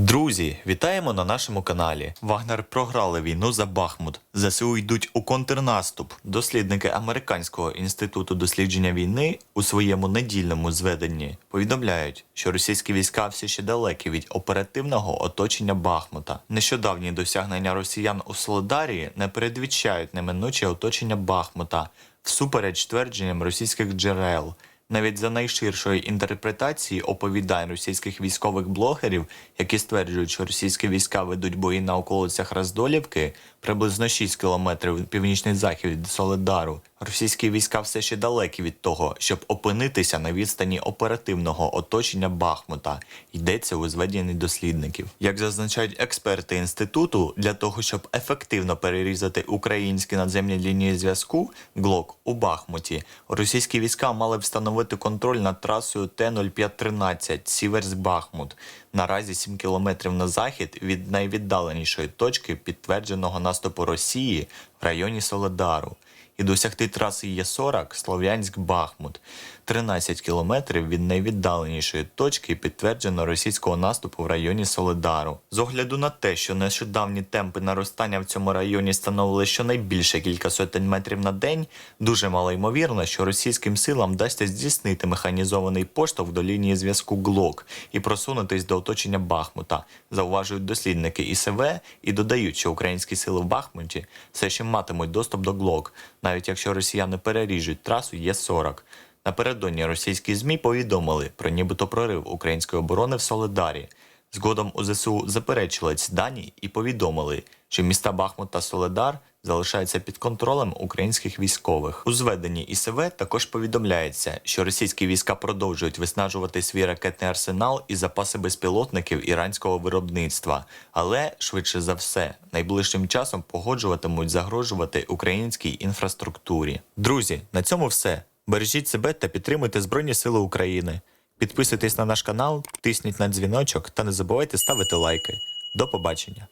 Друзі, вітаємо на нашому каналі. Вагнер програли війну за Бахмут. ЗСУ йдуть у контрнаступ. Дослідники Американського інституту дослідження війни у своєму недільному зведенні повідомляють, що російські війська все ще далекі від оперативного оточення Бахмута. Нещодавні досягнення росіян у Солидарії не передвічають неминуче оточення Бахмута всупереч твердженням російських джерел. Навіть за найширшої інтерпретації оповідань російських військових блогерів, які стверджують, що російські війська ведуть бої на околицях Роздолівки, приблизно 6 кілометрів північний захід від Соледару, російські війська все ще далекі від того, щоб опинитися на відстані оперативного оточення Бахмута. Йдеться у зведенні дослідників. Як зазначають експерти інституту, для того, щоб ефективно перерізати українські надземні лінії зв'язку ГЛОК у Бахмуті, російські війська мали встановити контроль над трасою Т-0513 Сіверс-Бахмут. Наразі 7 кілометрів на захід від найвіддаленішої точки підтвердженого наступу Росії в районі Соледару і досягти траси Є40 Слов'янськ-Бахмут. 13 кілометрів від найвіддаленішої точки підтверджено російського наступу в районі Соледару. З огляду на те, що нещодавні темпи наростання в цьому районі становили щонайбільше кілька сотень метрів на день, дуже мало ймовірно, що російським силам вдасться здійснити механізований поштовх до лінії зв'язку ГЛОК і просунутись до оточення Бахмута, зауважують дослідники ІСВ і додають, що українські сили в Бахмуті все ще матимуть доступ до ГЛОК, навіть якщо росіяни переріжуть трасу Є40. Напередодні російські ЗМІ повідомили про нібито прорив української оборони в Соледарі. Згодом у ЗСУ заперечили ці дані і повідомили, що міста Бахмут та Соледар залишаються під контролем українських військових. У зведенні ІСВ також повідомляється, що російські війська продовжують виснажувати свій ракетний арсенал і запаси безпілотників іранського виробництва, але швидше за все найближчим часом погоджуватимуть загрожувати українській інфраструктурі. Друзі, на цьому все. Бережіть себе та підтримуйте Збройні Сили України. Підписуйтесь на наш канал, тисніть на дзвіночок та не забувайте ставити лайки. До побачення!